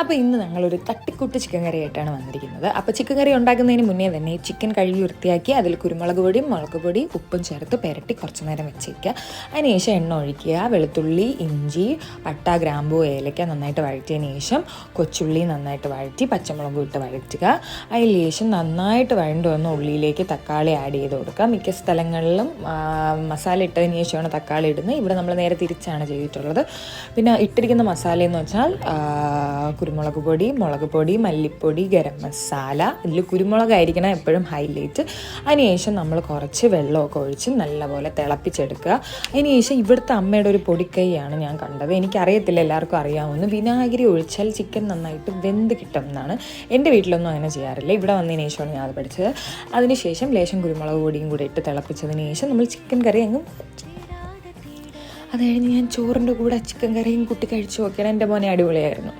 അപ്പോൾ ഇന്ന് ഞങ്ങളൊരു തട്ടിക്കൂട്ട് ചിക്കൻ കറി ആയിട്ടാണ് വന്നിരിക്കുന്നത്. അപ്പോൾ ചിക്കൻ കറി ഉണ്ടാക്കുന്നതിന് മുന്നേ തന്നെ ചിക്കൻ കഴുകി വൃത്തിയാക്കി അതിൽ കുരുമുളക് പൊടിയും മുളക് പൊടി ഉപ്പും ചേർത്ത് പെരട്ടി കുറച്ച് നേരം വെച്ചേക്കുക. അതിനുശേഷം എണ്ണ ഒഴിക്കുക വെളുത്തുള്ളി ഇഞ്ചി പട്ട ഗ്രാമ്പു ഏലക്ക നന്നായിട്ട് വഴറ്റിയതിന് ശേഷം കൊച്ചുള്ളി നന്നായിട്ട് വഴറ്റി പച്ചമുളകും ഇട്ട് വഴറ്റുക. അതിന് ശേഷം നന്നായിട്ട് വഴണ്ടു വന്ന ഉള്ളിയിലേക്ക് തക്കാളി ആഡ് ചെയ്ത് കൊടുക്കുക. മിക്ക സ്ഥലങ്ങളിലും മസാല ഇട്ടതിന് ശേഷമാണ് തക്കാളി ഇടുന്നത്. ഇവിടെ നമ്മൾ നേരെ തിരിച്ചാണ് ചെയ്തിട്ടുള്ളത്. പിന്നെ ഇട്ടിരിക്കുന്ന മസാല എന്ന് വെച്ചാൽ കുരുമുളക് പൊടി മുളക് പൊടി മല്ലിപ്പൊടി ഗരം മസാല. ഇതിൽ കുരുമുളകായിരിക്കണം എപ്പോഴും ഹൈലൈറ്റ് അതിനുശേഷം നമ്മൾ കുറച്ച് വെള്ളമൊക്കെ ഒഴിച്ച് നല്ലപോലെ തിളപ്പിച്ചെടുക്കുക. അതിനുശേഷം ഇവിടുത്തെ അമ്മയുടെ ഒരു പൊടിക്കൈയാണ് ഞാൻ കണ്ടത്. എനിക്കറിയത്തില്ല എല്ലാവർക്കും അറിയാവുന്ന വിനാഗിരി ഒഴിച്ചാൽ ചിക്കൻ നന്നായിട്ട് വെന്ത് കിട്ടും എന്നാണ് എന്റെ വീട്ടിലൊന്നും അങ്ങനെ ചെയ്യാറില്ല. ഇവിടെ വന്നതിന് ശേഷമാണ് ഞാൻ അത് പഠിച്ചത്. അതിനുശേഷം ലേശം കുരുമുളക് പൊടിയും കൂടി ഇട്ട് തിളപ്പിച്ചതിന് ശേഷം നമ്മൾ ചിക്കൻ കറി അങ്ങ് അത് കഴിഞ്ഞ് ഞാൻ ചോറിന്റെ കൂടെ ചിക്കൻ കറിയും കുട്ടി കഴിച്ചു നോക്കിയാണ്. എന്റെ മോനെ അടിപൊളിയായിരുന്നു.